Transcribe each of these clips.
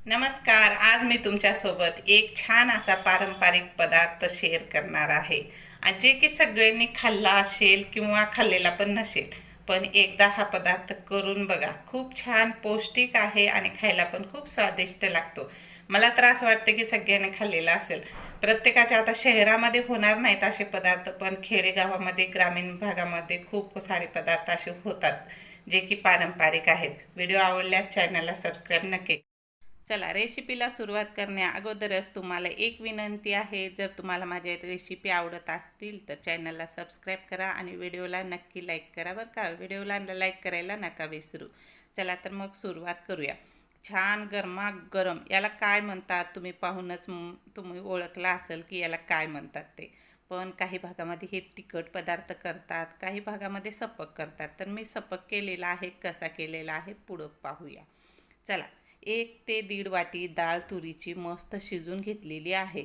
नमस्कार आज मी तुमच्यासोबत एक छान असा पारंपरिक पदार्थ शेअर करणार आहे. आणि जे की सगळ्यांनी खाल्ला असेल किंवा खाल्लेला पण नसेल पण एकदा हा पदार्थ करून बघा. खूप छान पौष्टिक आहे आणि खायला पण खूप स्वादिष्ट लागतो. मला तर असं वाटतं की सगळ्यांनी खाल्लेला असेल. प्रत्येकाच्या आता शहरामध्ये होणार नाहीत असे पदार्थ पण खेडेगावामध्ये ग्रामीण भागामध्ये खूप सारे पदार्थ असे होतात जे की पारंपरिक आहेत. व्हिडिओ आवडल्यास चॅनलला सबस्क्राईब नक्की चला रेसिपीला सुरुवात करण्या अगोदरच तुम्हाला एक विनंती आहे. जर तुम्हाला माझ्या रेसिपी आवडत असतील तर चॅनलला सबस्क्राईब करा आणि व्हिडिओला नक्की लाईक करा बरं का. व्हिडिओला लाईक करायला नका विसरू. चला तर मग सुरुवात करूया. छान गरमागरम याला काय म्हणतात तुम्ही पाहूनच तुम्ही ओळखला असेल की याला काय म्हणतात ते. पण काही भागामध्ये हे तिखट पदार्थ करतात काही भागामध्ये सपक करतात. तर मी सपक केलेला आहे कसा केलेला आहे पुढं पाहूया. चला एक ते दीड वाटी डाळ तुरीची मस्त शिजून घेतलेली आहे.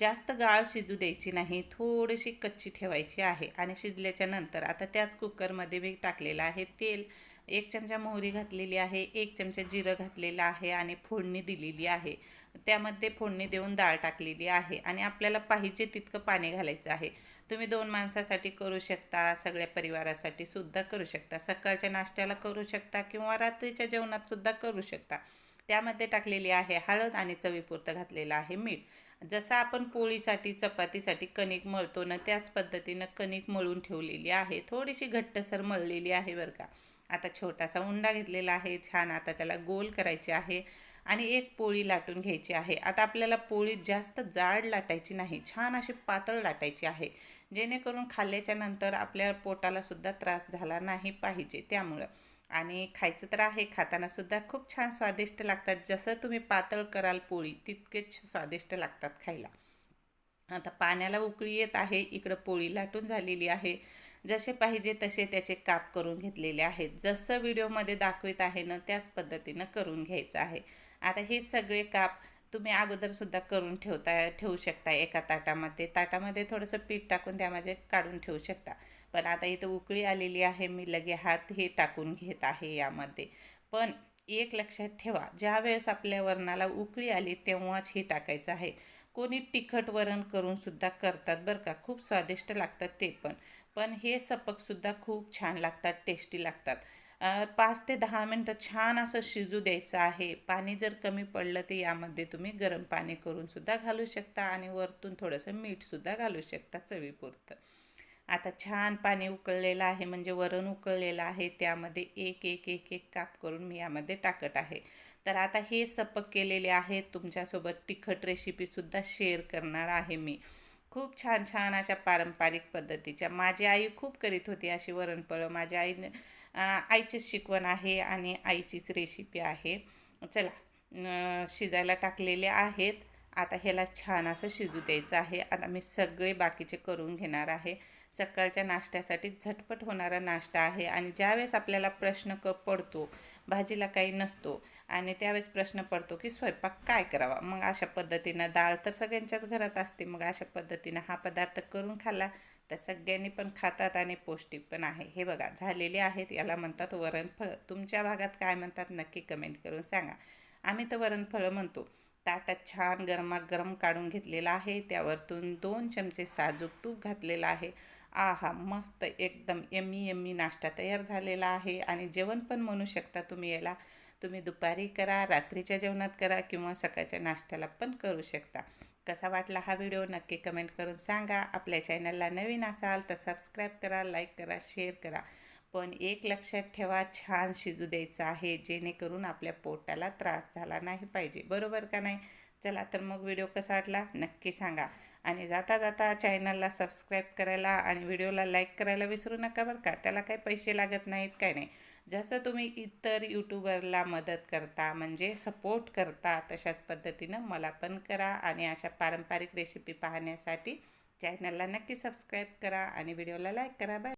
जास्त गाळ शिजू द्यायची नाही थोडीशी कच्ची ठेवायची आहे आणि शिजल्याच्या नंतर आता त्याच कुकरमध्ये मी टाकलेलं आहे तेल. एक चमचा मोहरी घातलेली आहे एक चमचा जिरं घातलेलं आहे आणि फोडणी दिलेली आहे. त्यामध्ये फोडणी देऊन डाळ टाकलेली आहे आणि आपल्याला पाहिजे तितकं पाणी घालायचं आहे. तुम्ही दोन माणसासाठी करू शकता सगळ्या परिवारासाठी सुद्धा करू शकता सकाळच्या नाश्त्याला करू शकता किंवा रात्रीच्या जेवणात सुद्धा करू शकता. त्यामध्ये टाकलेली आहे हळद आणि चवीपुरतं घातलेलं आहे मीठ. जसं आपण पोळीसाठी चपातीसाठी कणिक मळतो ना त्याच पद्धतीनं कणिक मळून ठेवलेली आहे. थोडीशी घट्टसर मळलेली आहे बरं का. आता छोटासा उंडा घेतलेला आहे छान आता त्याला गोल करायचे आहे आणि एक पोळी लाटून घ्यायची आहे. आता आपल्याला पोळी जास्त जाड लाटायची नाही छान अशी पातळ लाटायची आहे. जेणेकरून खाल्ल्याच्या नंतर आपल्या पोटाला सुद्धा त्रास झाला नाही पाहिजे त्यामुळं. आणि खायचं तर आहे खातानासुद्धा खूप छान स्वादिष्ट लागतात. जसं तुम्ही पातळ कराल पोळी तितकेच स्वादिष्ट लागतात खायला. आता पाण्याला उकळी येत आहे इकडं पोळी लाटून झालेली आहे. जसे पाहिजे तसे त्याचे काप करून घेतलेले आहेत. जसं व्हिडिओमध्ये दाखवित आहे ना त्याच पद्धतीनं करून घ्यायचं आहे. आता हे सगळे काप तुम्ही अगोदरसुद्धा करून ठेवता ठेवू शकता एका ताटामध्ये. ताटामध्ये थोडंसं पीठ टाकून त्यामध्ये काढून ठेवू शकता. पण आता इथं उकळी आलेली आहे मी लगे हात हे टाकून घेत आहे यामध्ये. पण एक लक्षात ठेवा ज्या वेळेस आपल्या वरणाला उकळी आली तेव्हाच हे टाकायचं आहे. कोणी तिखट वरण करून सुद्धा करतात बरं का खूप स्वादिष्ट लागतात ते पण. पण हे सपकसुद्धा खूप छान लागतात टेस्टी लागतात. पाच ते दहा मिनटं छान असं शिजू द्यायचं आहे. पाणी जर कमी पडलं तर यामध्ये तुम्ही गरम पाणी करूनसुद्धा घालू शकता आणि वरतून थोडंसं मीठसुद्धा घालू शकता चवीपुरतं. आता छान पाणी उकळलेलं आहे म्हणजे वरण उकळलेलं आहे त्यामध्ये एक एक एक एक काप करून मी यामध्ये टाकत आहे. तर आता हे सपक केलेले आहे तुमच्यासोबत तिखट रेसिपीसुद्धा शेअर करणार आहे मी. खूप छान छान अशा पारंपरिक पद्धतीच्या. माझी आई खूप करीत होती अशी वरणपळं. माझ्या आईने आईचीच शिकवण आहे आणि आईचीच रेसिपी आहे. चला शिजायला टाकलेले आहेत. आता ह्याला छान असं शिजू द्यायचं आहे. आता मी सगळे बाकीचे करून घेणार आहे. सकाळच्या नाश्त्यासाठी झटपट होणारा नाश्ता आहे आणि ज्यावेळेस आपल्याला प्रश्न क पडतो भाजीला काही नसतो आणि त्यावेळेस प्रश्न पडतो की स्वयंपाक काय करावा? मग अशा पद्धतीनं डाळ तर सगळ्यांच्याच घरात असते. मग अशा पद्धतीनं हा पदार्थ करून खाल्ला तर सगळ्यांनी पण खातात आणि पौष्टिक पण आहे. हे बघा झालेले आहेत. याला म्हणतात वरणफळं. तुमच्या भागात काय म्हणतात नक्की कमेंट करून सांगा. आम्ही तर वरणफळं म्हणतो. ताटात छान गरमागरम काढून घेतलेला आहे. त्यावरतून दोन चमचे साजूक तूप घातलेलं आहे. आहा मस्त एकदम यम्मी यम्मी नाश्ता तयार झालेला आहे आणि जेवण पण म्हणू शकता तुम्ही याला. तुम्ही दुपारी करा रात्रीच्या जेवणात करा किंवा सकाळच्या नाश्त्याला पण करू शकता. कसा वाटला हा व्हिडिओ नक्की कमेंट करून सांगा. आपल्या चॅनलला नवीन असाल तर सबस्क्राईब करा लाईक करा शेअर करा. पण एक लक्षात ठेवा छान शिजू द्यायचं आहे जेणेकरून आपल्या पोटाला त्रास झाला नाही पाहिजे. बरोबर का नाही? चला तर मग व्हिडिओ कसा वाटला नक्की सांगा. आणि जाता जाता चॅनलला सबस्क्राईब करायला आणि व्हिडिओला लाईक करायला विसरू नका बरं का? त्याला काही पैसे लागत नाहीत काय नाही? जसं तुम्ही इतर यूट्यूबरला मदत करता म्हणजे सपोर्ट करता तशाच पद्धतीनं मला पण करा आणि अशा पारंपरिक रेसिपी पाहण्यासाठी चॅनलला नक्की सबस्क्राईब करा आणि व्हिडिओला लाईक करा. बाय